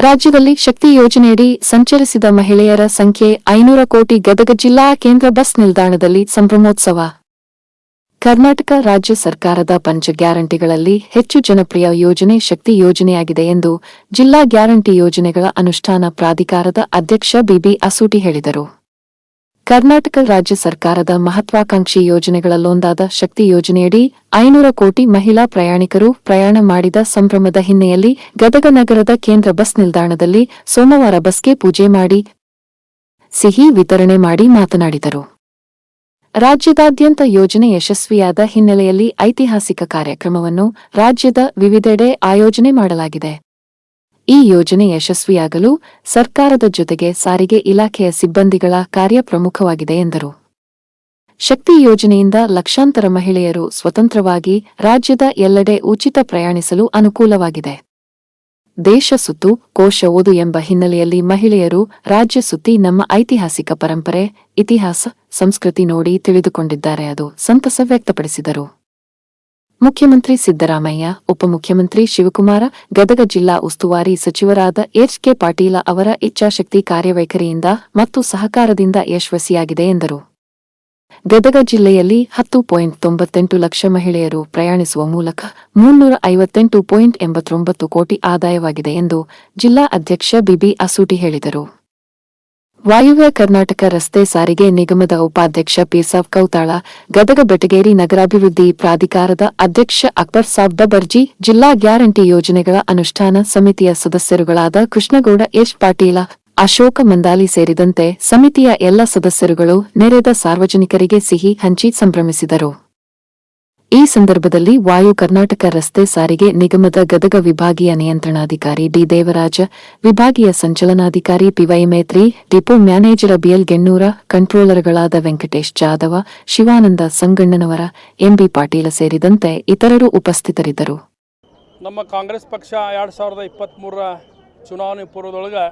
ರಾಜ್ಯದಲ್ಲಿ ಶಕ್ತಿ ಯೋಜನೆಯಡಿ ಸಂಚರಿಸಿದ ಮಹಿಳೆಯರ ಸಂಖ್ಯೆ ಐನೂರ ಕೋಟಿ ಗದಗ ಜಿಲ್ಲಾ ಕೇಂದ್ರ ಬಸ್ ನಿಲ್ದಾಣದಲ್ಲಿ ಸಂಭ್ರಮೋತ್ಸವ. ಕರ್ನಾಟಕ ರಾಜ್ಯ ಸರ್ಕಾರದ ಪಂಚ ಗ್ಯಾರಂಟಿಗಳಲ್ಲಿ ಹೆಚ್ಚು ಜನಪ್ರಿಯ ಯೋಜನೆ ಶಕ್ತಿ ಯೋಜನೆಯಾಗಿದೆ ಎಂದು ಜಿಲ್ಲಾ ಗ್ಯಾರಂಟಿ ಯೋಜನೆಗಳ ಅನುಷ್ಠಾನ ಪ್ರಾಧಿಕಾರದ ಅಧ್ಯಕ್ಷ ಬಿಬಿ ಅಸೂಟಿ ಹೇಳಿದರು. ಕರ್ನಾಟಕ ರಾಜ್ಯ ಸರ್ಕಾರದ ಮಹತ್ವಾಕಾಂಕ್ಷಿ ಯೋಜನೆಗಳಲ್ಲೊಂದಾದ ಶಕ್ತಿ ಯೋಜನೆಯಡಿ ಐನೂರ ಕೋಟಿ ಮಹಿಳಾ ಪ್ರಯಾಣಿಕರು ಪ್ರಯಾಣ ಮಾಡಿದ ಸಂಭ್ರಮದ ಹಿನ್ನೆಲೆಯಲ್ಲಿ ಗದಗ ನಗರದ ಕೇಂದ್ರ ಬಸ್ ನಿಲ್ದಾಣದಲ್ಲಿ ಸೋಮವಾರ ಬಸ್ಗೆ ಪೂಜೆ ಮಾಡಿ ಸಿಹಿ ವಿತರಣೆ ಮಾಡಿ ಮಾತನಾಡಿದರು. ರಾಜ್ಯದಾದ್ಯಂತ ಯೋಜನೆ ಯಶಸ್ವಿಯಾದ ಹಿನ್ನೆಲೆಯಲ್ಲಿ ಐತಿಹಾಸಿಕ ಕಾರ್ಯಕ್ರಮವನ್ನು ರಾಜ್ಯದ ವಿವಿಧೆಡೆ ಆಯೋಜನೆ ಮಾಡಲಾಗಿದೆ. ಈ ಯೋಜನೆ ಯಶಸ್ವಿಯಾಗಲು ಸರ್ಕಾರದ ಜೊತೆಗೆ ಸಾರಿಗೆ ಇಲಾಖೆಯ ಸಿಬ್ಬಂದಿಗಳ ಕಾರ್ಯ ಪ್ರಮುಖವಾಗಿದೆ ಎಂದರು. ಶಕ್ತಿ ಯೋಜನೆಯಿಂದ ಲಕ್ಷಾಂತರ ಮಹಿಳೆಯರು ಸ್ವತಂತ್ರವಾಗಿ ರಾಜ್ಯದ ಎಲ್ಲೆಡೆ ಉಚಿತ ಪ್ರಯಾಣಿಸಲು ಅನುಕೂಲವಾಗಿದೆ. ದೇಶ ಸುತ್ತು, ಕೋಶ ಓದು ಎಂಬ ಹಿನ್ನೆಲೆಯಲ್ಲಿ ಮಹಿಳೆಯರು ರಾಜ್ಯ ಸುತ್ತಿ ನಮ್ಮ ಐತಿಹಾಸಿಕ ಪರಂಪರೆ, ಇತಿಹಾಸ, ಸಂಸ್ಕೃತಿ ನೋಡಿ ತಿಳಿದುಕೊಂಡಿದ್ದಾರೆ ಅದು ಸಂತಸ ವ್ಯಕ್ತಪಡಿಸಿದರು. ಮುಖ್ಯಮಂತ್ರಿ ಸಿದ್ದರಾಮಯ್ಯ, ಉಪಮುಖ್ಯಮಂತ್ರಿ ಶಿವಕುಮಾರ, ಗದಗ ಜಿಲ್ಲಾ ಉಸ್ತುವಾರಿ ಸಚಿವರಾದ ಎಚ್ ಕೆ ಪಾಟೀಲ ಅವರ ಇಚ್ಛಾಶಕ್ತಿ ಕಾರ್ಯವೈಖರಿಯಿಂದ ಮತ್ತು ಸಹಕಾರದಿಂದ ಯಶಸ್ವಿಯಾಗಿದೆ ಎಂದರು. ಗದಗ ಜಿಲ್ಲೆಯಲ್ಲಿ ಹತ್ತು ಪಾಯಿಂಟ್ ತೊಂಬತ್ತೆಂಟು ಲಕ್ಷ ಮಹಿಳೆಯರು ಪ್ರಯಾಣಿಸುವ ಮೂಲಕ ಮುನ್ನೂರ ಐವತ್ತೆಂಟು ಪಾಯಿಂಟ್ ಎಂಬತ್ತೊಂಬತ್ತು ಕೋಟಿ ಆದಾಯವಾಗಿದೆ ಎಂದು ಜಿಲ್ಲಾ ಅಧ್ಯಕ್ಷ ಬಿಬಿ ಅಸೂಟಿ ಹೇಳಿದರು. ವಾಯುವ್ಯ ಕರ್ನಾಟಕ ರಸ್ತೆ ಸಾರಿಗೆ ನಿಗಮದ ಉಪಾಧ್ಯಕ್ಷ ಪೀರ್ಸಾಬ್ ಕೌತಾಳ, ಗದಗ ಬೆಟಗೇರಿ ನಗರಾಭಿವೃದ್ಧಿ ಪ್ರಾಧಿಕಾರದ ಅಧ್ಯಕ್ಷ ಅಕ್ಬರ್ ಸಾಬ್ ದಬರ್ಜಿ, ಜಿಲ್ಲಾ ಗ್ಯಾರಂಟಿ ಯೋಜನೆಗಳ ಅನುಷ್ಠಾನ ಸಮಿತಿಯ ಸದಸ್ಯರುಗಳಾದ ಕೃಷ್ಣಗೌಡ ಎಚ್ ಪಾಟೀಲ, ಅಶೋಕ ಮಂದಾಲಿ ಸೇರಿದಂತೆ ಸಮಿತಿಯ ಎಲ್ಲ ಸದಸ್ಯರುಗಳು ನೆರೆದ ಸಾರ್ವಜನಿಕರಿಗೆ ಸಿಹಿ ಹಂಚಿ ಸಂಭ್ರಮಿಸಿದರು. ಈ ಸಂದರ್ಭದಲ್ಲಿ ವಾಯು ಕರ್ನಾಟಕ ರಸ್ತೆ ಸಾರಿಗೆ ನಿಗಮದ ಗದಗ ವಿಭಾಗೀಯ ನಿಯಂತ್ರಣಾಧಿಕಾರಿ ಡಿ ದೇವರಾಜ, ವಿಭಾಗೀಯ ಸಂಚಲನಾಧಿಕಾರಿ P Y Metri, depot manager B L Gennur, ಕಂಟ್ರೋಲರ್ಗಳಾದ Venkatesh Jadhav, Shivananda Sanganannavar, MB Patil ಸೇರಿದಂತೆ ಇತರರು ಉಪಸ್ಥಿತರಿದ್ದರು. ನಮ್ಮ ಕಾಂಗ್ರೆಸ್ ಪಕ್ಷ ಎರಡು ಸಾವಿರದ ಇಪ್ಪತ್ತ್ಮೂರರ ಚುನಾವಣೆ ಪೂರ್ವದೊಳಗೆ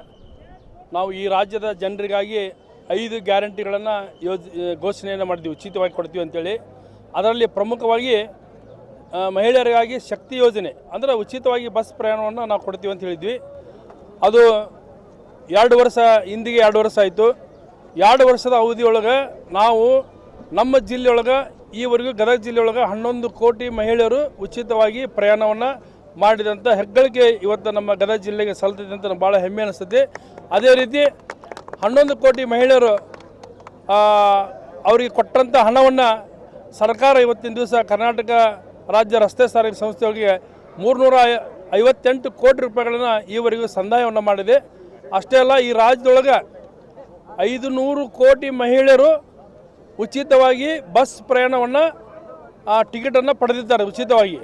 ನಾವು ಈ ರಾಜ್ಯದ ಜನರಿಗಾಗಿ ಐದು ಗ್ಯಾರಂಟಿಗಳನ್ನು ಯೋಜ, ಘೋಷಣೆಯನ್ನು ಮಾಡಿದ್ವಿ, ಉಚಿತವಾಗಿ ಕೊಡ್ತೀವಿ ಅಂತೇಳಿ. ಅದರಲ್ಲಿ ಪ್ರಮುಖವಾಗಿ ಮಹಿಳೆಯರಿಗಾಗಿ ಶಕ್ತಿ ಯೋಜನೆ, ಅಂದರೆ ಉಚಿತವಾಗಿ ಬಸ್ ಪ್ರಯಾಣವನ್ನು ನಾವು ಕೊಡ್ತೀವಿ ಅಂತ ಹೇಳಿದ್ವಿ. ಅದು ಎರಡು ವರ್ಷ ಹಿಂದಿಗೆ ಎರಡು ವರ್ಷ ಆಯಿತು. ಎರಡು ವರ್ಷದ ಅವಧಿಯೊಳಗೆ ನಾವು ನಮ್ಮ ಜಿಲ್ಲೆಯೊಳಗೆ, ಈವರೆಗೂ ಗದಗ ಜಿಲ್ಲೆಯೊಳಗೆ ಹನ್ನೊಂದು ಕೋಟಿ ಮಹಿಳೆಯರು ಉಚಿತವಾಗಿ ಪ್ರಯಾಣವನ್ನು ಮಾಡಿದಂಥ ಹೆಗ್ಗಳಿಕೆ ಇವತ್ತು ನಮ್ಮ ಗದಗ ಜಿಲ್ಲೆಗೆ ಸಲ್ತಿದೆ ಅಂತ ಭಾಳ ಹೆಮ್ಮೆ ಅನಿಸ್ತದೆ ಅದೇ ರೀತಿ ಹನ್ನೊಂದು ಕೋಟಿ ಮಹಿಳೆಯರು ಅವರಿಗೆ ಕೊಟ್ಟಂಥ ಹಣವನ್ನು ಸರ್ಕಾರ ಇವತ್ತಿನ ದಿವಸ ಕರ್ನಾಟಕ ರಾಜ್ಯ ರಸ್ತೆ ಸಾರಿಗೆ ಸಂಸ್ಥೆಗಳಿಗೆ ಮೂರುನೂರ ಐವತ್ತೆಂಟು ಕೋಟಿ ರೂಪಾಯಿಗಳನ್ನು ಈವರೆಗೂ ಸಂದಾಯವನ್ನು ಮಾಡಿದೆ. ಅಷ್ಟೇ ಅಲ್ಲ, ಈ ರಾಜ್ಯದೊಳಗೆ ಐದು ನೂರು ಕೋಟಿ ಮಹಿಳೆಯರು ಉಚಿತವಾಗಿ ಬಸ್ ಪ್ರಯಾಣವನ್ನು, ಆ, ಟಿಕೆಟನ್ನು ಪಡೆದಿದ್ದಾರೆ ಉಚಿತವಾಗಿ.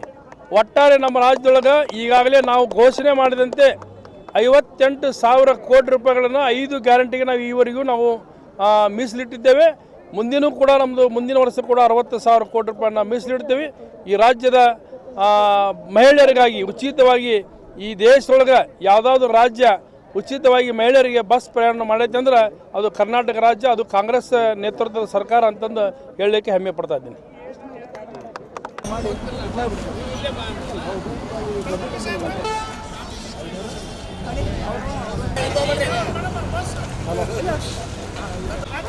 ಒಟ್ಟಾರೆ ನಮ್ಮ ರಾಜ್ಯದೊಳಗೆ ಈಗಾಗಲೇ ನಾವು ಘೋಷಣೆ ಮಾಡಿದಂತೆ ಐವತ್ತೆಂಟು ಸಾವಿರ ಕೋಟಿ ರೂಪಾಯಿಗಳನ್ನು ಐದು ಗ್ಯಾರಂಟಿಗೆ ನಾವು ಈವರೆಗೂ ನಾವು ಮೀಸಲಿಟ್ಟಿದ್ದೇವೆ. ಮುಂದಿನೂ ಕೂಡ ನಮ್ಮದು ಮುಂದಿನ ವರ್ಷ ಕೂಡ ಅರವತ್ತು ಸಾವಿರ ಕೋಟಿ ರೂಪಾಯಿನ ಮೀಸಲಿಡ್ತೀವಿ. ಈ ರಾಜ್ಯದ ಮಹಿಳೆಯರಿಗಾಗಿ ಉಚಿತವಾಗಿ ಈ ದೇಶದೊಳಗೆ ಯಾವುದಾದ್ರು ರಾಜ್ಯ ಉಚಿತವಾಗಿ ಮಹಿಳೆಯರಿಗೆ ಬಸ್ ಪ್ರಯಾಣ ಮಾಡೈತೆ ಅಂದ್ರೆ ಅದು ಕರ್ನಾಟಕ ರಾಜ್ಯ, ಅದು ಕಾಂಗ್ರೆಸ್ ನೇತೃತ್ವದ ಸರ್ಕಾರ ಅಂತಂದು ಹೇಳಲಿಕ್ಕೆ ಹೆಮ್ಮೆ ಪಡ್ತಾ ಇದ್ದೀನಿ.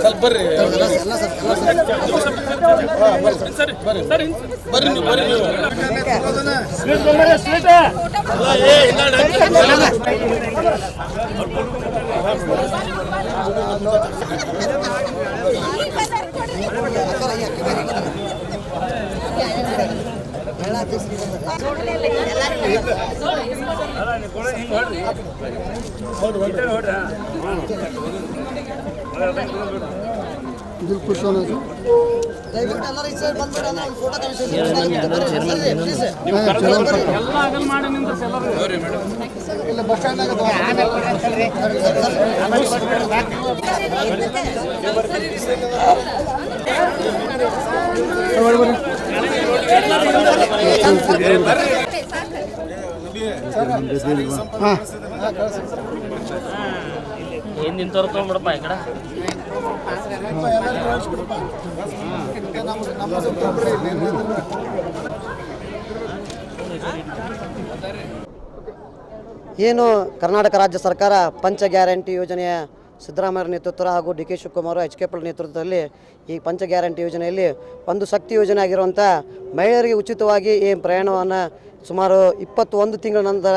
ಸ್ವಲ್ಪ ಬರ್ರಿ ಬರ್ರಿ ಬರ್ರಿ ದಯವಿಟ್ಟು ಎಲ್ಲರೂ ಫೋಟೋ ಎಲ್ಲ ಅಗಲ್ ಮಾಡಿ ಏನ್ ಏನು ಕರ್ನಾಟಕ ರಾಜ್ಯ ಸರ್ಕಾರ ಪಂಚ ಗ್ಯಾರಂಟಿ ಯೋಜನೆಯ ಸಿದ್ದರಾಮಯ್ಯ ನೇತೃತ್ವ ಹಾಗೂ D K Shivakumar H K ನೇತೃತ್ವದಲ್ಲಿ ಈ ಪಂಚ ಗ್ಯಾರಂಟಿ ಯೋಜನೆಯಲ್ಲಿ ಒಂದು ಶಕ್ತಿ ಯೋಜನೆ ಆಗಿರುವಂಥ ಮಹಿಳೆಯರಿಗೆ ಉಚಿತವಾಗಿ ಈ ಪ್ರಯಾಣವನ್ನು ಸುಮಾರು ಇಪ್ಪತ್ತೊಂದು ತಿಂಗಳ ನಂತರ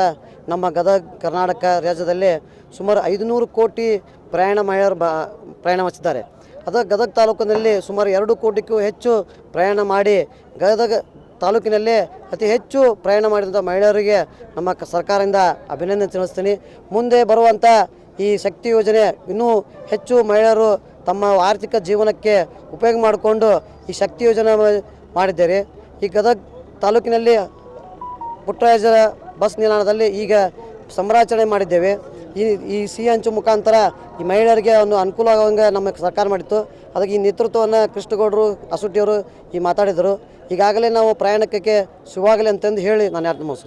ನಮ್ಮ ಗದಗ, ಕರ್ನಾಟಕ ರಾಜ್ಯದಲ್ಲಿ ಸುಮಾರು ಐದುನೂರು ಕೋಟಿ ಪ್ರಯಾಣ ಮಹಿಳೆಯರು ಬ, ಪ್ರಯಾಣ ಮಾಡಿಸಿದ್ದಾರೆ ಅದು ಗದಗ ತಾಲೂಕಿನಲ್ಲಿ ಸುಮಾರು ಎರಡು ಕೋಟಿಗೂ ಹೆಚ್ಚು ಪ್ರಯಾಣ ಮಾಡಿ ಗದಗ ತಾಲೂಕಿನಲ್ಲೇ ಅತಿ ಹೆಚ್ಚು ಪ್ರಯಾಣ ಮಾಡಿದಂಥ ಮಹಿಳೆಯರಿಗೆ ನಮ್ಮ ಸರ್ಕಾರದಿಂದ ಅಭಿನಂದನೆ ತಿಳಿಸ್ತೀನಿ. ಮುಂದೆ ಬರುವಂಥ ಈ ಶಕ್ತಿ ಯೋಜನೆ ಇನ್ನೂ ಹೆಚ್ಚು ಮಹಿಳೆಯರು ತಮ್ಮ ಆರ್ಥಿಕ ಜೀವನಕ್ಕೆ ಉಪಯೋಗ ಮಾಡಿಕೊಂಡು ಈ ಶಕ್ತಿ ಯೋಜನೆ ಮಾಡಿದ್ದೇವೆ ಈ ಗದಗ ತಾಲೂಕಿನಲ್ಲಿ ಪುಟ್ಟರಾಜರ ಬಸ್ ನಿಲ್ದಾಣದಲ್ಲಿ ಈಗ ಸಂಭ್ರಾಚರಣೆ ಮಾಡಿದ್ದೇವೆ. ಈ ಈ ಸಿ ಹಂಚು ಮುಖಾಂತರ ಈ ಮಹಿಳೆಯರಿಗೆ ಒಂದು ಅನುಕೂಲ ಆಗುವಂಗೆ ನಮ್ಮ ಸರ್ಕಾರ ಮಾಡಿತ್ತು. ಅದಕ್ಕೆ ಈ ನೇತೃತ್ವವನ್ನು ಕೃಷ್ಣಗೌಡರು, ಅಸುಟಿಯವರು ಈ ಮಾತಾಡಿದರು. ಈಗಾಗಲೇ ನಾವು ಪ್ರಯಾಣಕ್ಕೆ ಶುಭವಾಗಲಿ ಅಂತಂದು ಹೇಳಿ ನಾನು ಯಾರು ಯೋಜನೆ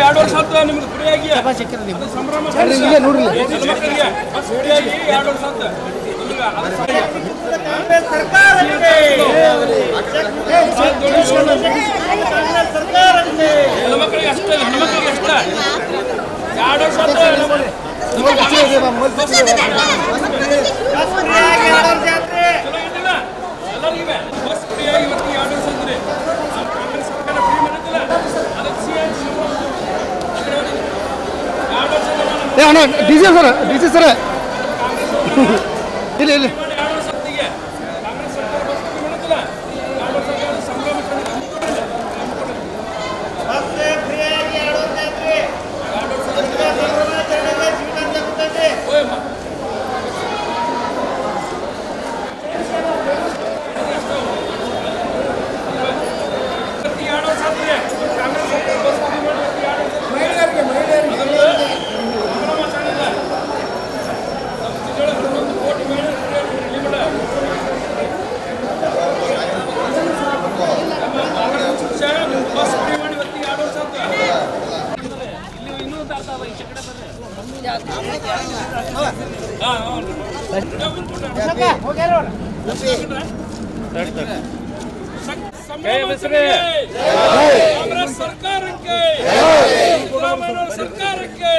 ಎರಡು ವರ್ಷ ಆಯ್ತು ಎರಡು ವರ್ಷ ಆಯ್ತು ಎರಡು ವರ್ಷ ಆಯ್ತು ಚಲೋ ಇದ್ದಿಲ್ಲ ಎಲ್ಲರಿಗೂ ಬಸ್ ಫ್ರೀಯಾಗಿ ಇವತ್ತು ಎರಡು ವರ್ಷ ಅಂದ್ರಿ ಕಾಂಗ್ರೆಸ್ ಸರ್ಕಾರ ಫ್ರೀ ಮಾಡಿದ್ದಿಲ್ಲ ಅದಕ್ಕೆ ಸಿ ಎಂ ಎರಡು ವರ್ಷ ಏ ಅಣ್ಣ D C sir D C sir ಇಲ್ಲ ಇಲ್ಲ ಎರಡು ವರ್ಷ ಹೊತ್ತಿಗೆ ಕಾಂಗ್ರೆಸ್ ಸರ್ಕಾರ ಬಸ್ ಫ್ರೀ ಮಾಡಿದ್ದಿಲ್ಲ ಎರಡು ವರ್ಷ ಆದ್ಮೇಲೆ ಸಂಭ್ರಮ ಓಯಮ್ಮ ಎರಡು ವರ್ಷ ಆದ್ಮೇಲೆ ಕಾಂಗ್ರೆಸ್ ಸರ್ಕಾರ ಬಸ್ ಫ್ರೀ ಮಾಡಿದ್ದಿಲ್ಲ ಎರಡು ವರ್ಷ ಮಹಿಳೆಯರಿಗೆ ಮಹಿಳೆಯರಿಗೆ ಸಂಭ್ರಮ ಮಾಡಿಲ್ಲ ನಮ್ಮ ಜಿಲ್ಲೆಯೊಳಗೆ ಹನ್ನೊಂದು ಕೋಟಿ ಮಹಿಳೆಯರು ಲಿಮಿಟ್ ಬಸ್ ಫ್ರೀ ಮಾಡಿ ಇವತ್ತಿಗೆ ಎರಡು ವರ್ಷ ಆಯ್ತು ಇಲ್ಲಿ ಇನ್ನೂ ಒಂದು ಅರ್ಧ ಅದ, ಈಚೆ ಕಡೆ ಬರ್ರಿ. ಹಾ, ಹೌದು. ಕಾಂಗ್ರೆಸ್ ಸರ್ಕಾರಕ್ಕೆ. ಸಿದ್ದರಾಮಯ್ಯ ಸರ್ಕಾರಕ್ಕೆ.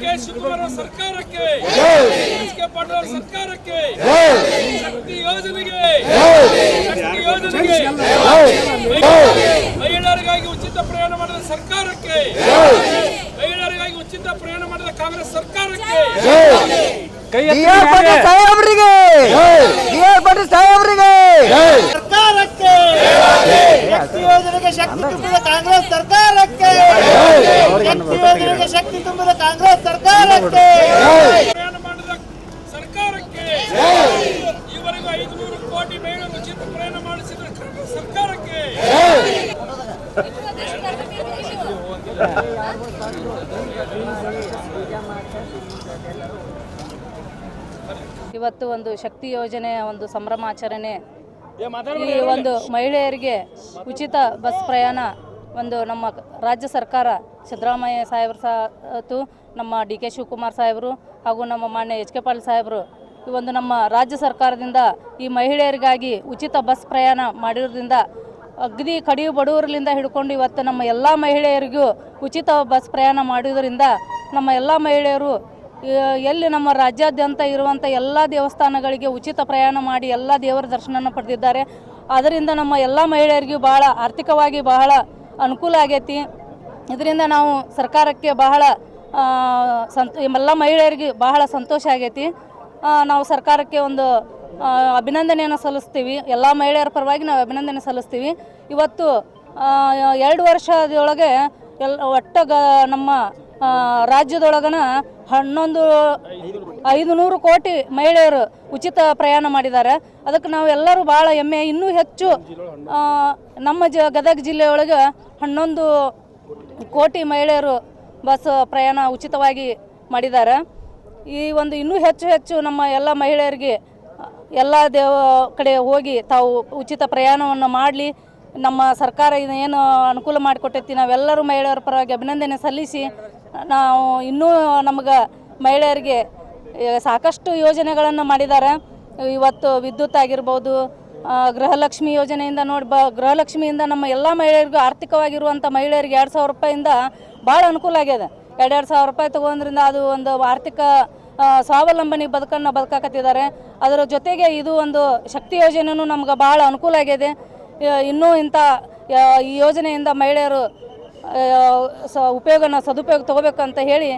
ಕೆ. ಶಿವಕುಮಾರ್ ಸರ್ಕಾರಕ್ಕೆ. ಎಚ್. ಕೆ. ಪಾಟೀಲ್ ಸರ್ಕಾರಕ್ಕೆ. ಶಕ್ತಿ ಯೋಜನೆಗೆ. ಶಕ್ತಿ ಯೋಜನೆಗೆ. ಮಹಿಳೆಯರಿಗಾಗಿ ಉಚಿತ ಪ್ರಯಾಣ ಮಾಡಿದ ಸರ್ಕಾರಕ್ಕೆ. ಮಹಿಳೆಯರಿಗಾಗಿ ಉಚಿತ ಪ್ರಯಾಣ ಮಾಡಿದ ಕಾಂಗ್ರೆಸ್ ಸರ್ಕಾರಕ್ಕೆ. ಸಾಹೇಬ್ರಿಗೆ. ಸಾಹೇಬ್ರಿಗೆ. ಸರ್ಕಾರಕ್ಕೆ! ಶಕ್ತಿ ಯೋಜನೆಗೆ ಶಕ್ತಿ ತುಂಬಿದ ಕಾಂಗ್ರೆಸ್ ಸರ್ಕಾರಕ್ಕೆ! ಶಕ್ತಿ ಯೋಜನೆಗೆ ಶಕ್ತಿ ತುಂಬಿದ ಕಾಂಗ್ರೆಸ್ ಸರ್ಕಾರಕ್ಕೆ ಪ್ರಯಾಣ ಮಾಡಿದ ಸರ್ಕಾರಕ್ಕೆ ಈವರೆಗೂ ಐದುನೂರು ಕೋಟಿ ಮಹಿಳೆಯರು ಉಚಿತ ಪ್ರಯಾಣ ಮಾಡಿಸಿದ ಕಾಂಗ್ರೆಸ್ ಸರ್ಕಾರಕ್ಕೆ ಇವತ್ತು ಒಂದು ಶಕ್ತಿ ಯೋಜನೆಯ ಒಂದು ಸಂಭ್ರಮಾಚರಣೆ ಈ ಒಂದು ಮಹಿಳೆಯರಿಗೆ ಉಚಿತ ಬಸ್ ಪ್ರಯಾಣ ಒಂದು ನಮ್ಮ ರಾಜ್ಯ ಸರ್ಕಾರ ಸಿದ್ದರಾಮಯ್ಯ ಸಾಹೇಬ್ರು ಸಾತು ನಮ್ಮ ಡಿ ಕೆ ಶಿವಕುಮಾರ್ ಸಾಹೇಬರು ಹಾಗೂ ನಮ್ಮ ಮಾನ್ಯ ಎಚ್ ಕೆ ಪಾಲ್ ಸಾಹೇಬರು ಈ ಒಂದು ನಮ್ಮ ರಾಜ್ಯ ಸರ್ಕಾರದಿಂದ ಈ ಮಹಿಳೆಯರಿಗಾಗಿ ಉಚಿತ ಬಸ್ ಪ್ರಯಾಣ ಮಾಡಿರೋದ್ರಿಂದ ಅಗದಿ ಕಡಿಯು ಬಡವರಲ್ಲಿಂದ ಹಿಡ್ಕೊಂಡು ಇವತ್ತು ನಮ್ಮ ಎಲ್ಲ ಮಹಿಳೆಯರಿಗೂ ಉಚಿತ ಬಸ್ ಪ್ರಯಾಣ ಮಾಡುವುದರಿಂದ ನಮ್ಮ ಎಲ್ಲ ಮಹಿಳೆಯರು ಎಲ್ಲಿ ನಮ್ಮ ರಾಜ್ಯಾದ್ಯಂತ ಇರುವಂಥ ಎಲ್ಲ ದೇವಸ್ಥಾನಗಳಿಗೆ ಉಚಿತ ಪ್ರಯಾಣ ಮಾಡಿ ಎಲ್ಲ ದೇವರ ದರ್ಶನನ ಪಡೆದಿದ್ದಾರೆ. ಅದರಿಂದ ನಮ್ಮ ಎಲ್ಲ ಮಹಿಳೆಯರಿಗೂ ಬಹಳ ಆರ್ಥಿಕವಾಗಿ ಬಹಳ ಅನುಕೂಲ ಆಗೈತಿ. ಇದರಿಂದ ನಾವು ಸರ್ಕಾರಕ್ಕೆ ಬಹಳ ಸಂತ ಎಲ್ಲ ಮಹಿಳೆಯರಿಗೆ ಬಹಳ ಸಂತೋಷ ಆಗೈತಿ. ನಾವು ಸರ್ಕಾರಕ್ಕೆ ಒಂದು ಅಭಿನಂದನೆಯನ್ನು ಸಲ್ಲಿಸ್ತೀವಿ. ಎಲ್ಲ ಮಹಿಳೆಯರ ಪರವಾಗಿ ನಾವು ಅಭಿನಂದನೆ ಸಲ್ಲಿಸ್ತೀವಿ. ಇವತ್ತು ಎರಡು ವರ್ಷದೊಳಗೆ ಎಲ್ಲ ಒಟ್ಟ ನಮ್ಮ ರಾಜ್ಯದೊಳಗನ ಹನ್ನೊಂದು ಐದು ನೂರು ಕೋಟಿ ಮಹಿಳೆಯರು ಉಚಿತ ಪ್ರಯಾಣ ಮಾಡಿದ್ದಾರೆ. ಅದಕ್ಕೆ ನಾವು ಎಲ್ಲರೂ ಭಾಳ ಹೆಮ್ಮೆ. ಇನ್ನೂ ಹೆಚ್ಚು ನಮ್ಮ ಜ, ಗದಗ ಜಿಲ್ಲೆಯೊಳಗೆ ಹನ್ನೊಂದು ಕೋಟಿ ಮಹಿಳೆಯರು ಬಸ್ ಪ್ರಯಾಣ ಉಚಿತವಾಗಿ ಮಾಡಿದ್ದಾರೆ. ಈ ಒಂದು ಇನ್ನೂ ಹೆಚ್ಚು ಹೆಚ್ಚು ನಮ್ಮ ಎಲ್ಲ ಮಹಿಳೆಯರಿಗೆ, ಎಲ್ಲ ದೇವ ಕಡೆ ಹೋಗಿ ತಾವು ಉಚಿತ ಪ್ರಯಾಣವನ್ನು ಮಾಡಲಿ. ನಮ್ಮ ಸರ್ಕಾರ ಏನು ಅನುಕೂಲ ಮಾಡಿಕೊಟ್ಟೈತಿ, ನಾವೆಲ್ಲರೂ ಮಹಿಳೆಯರ ಪರವಾಗಿ ಅಭಿನಂದನೆ ಸಲ್ಲಿಸಿ. ನಾವು ಇನ್ನೂ ನಮಗೆ ಮಹಿಳೆಯರಿಗೆ ಸಾಕಷ್ಟು ಯೋಜನೆಗಳನ್ನು ಮಾಡಿದ್ದಾರೆ. ಇವತ್ತು ವಿದ್ಯುತ್ ಆಗಿರ್ಬೋದು ಗೃಹಲಕ್ಷ್ಮಿ ಯೋಜನೆಯಿಂದ ನೋಡಿ, ಬ, ಗೃಹಲಕ್ಷ್ಮಿಯಿಂದ ನಮ್ಮ ಎಲ್ಲ ಮಹಿಳೆಯರಿಗೂ ಆರ್ಥಿಕವಾಗಿರುವಂಥ ಮಹಿಳೆಯರಿಗೆ ಎರಡು ಸಾವಿರ ರೂಪಾಯಿಂದ ಭಾಳ ಅನುಕೂಲ ಆಗ್ಯದ. ಎರಡೆರಡು ಸಾವಿರ ರೂಪಾಯಿ ತೊಗೊಂಡ್ರಿಂದ ಅದು ಒಂದು ಆರ್ಥಿಕ ಸ್ವಾವಲಂಬನೆ ಬದುಕನ್ನು ಬದುಕಾಕತ್ತಿದ್ದಾರೆ. ಅದರ ಜೊತೆಗೆ ಇದು ಒಂದು ಶಕ್ತಿ ಯೋಜನೆಯೂ ನಮ್ಗೆ ಭಾಳ ಅನುಕೂಲ ಆಗಿದೆ ಇನ್ನೂ ಇಂಥ ಈ ಯೋಜನೆಯಿಂದ ಮಹಿಳೆಯರು ಸ ಉಪಯೋಗನ ಸದುಪಯೋಗ ತಗೋಬೇಕು ಅಂತ ಹೇಳಿ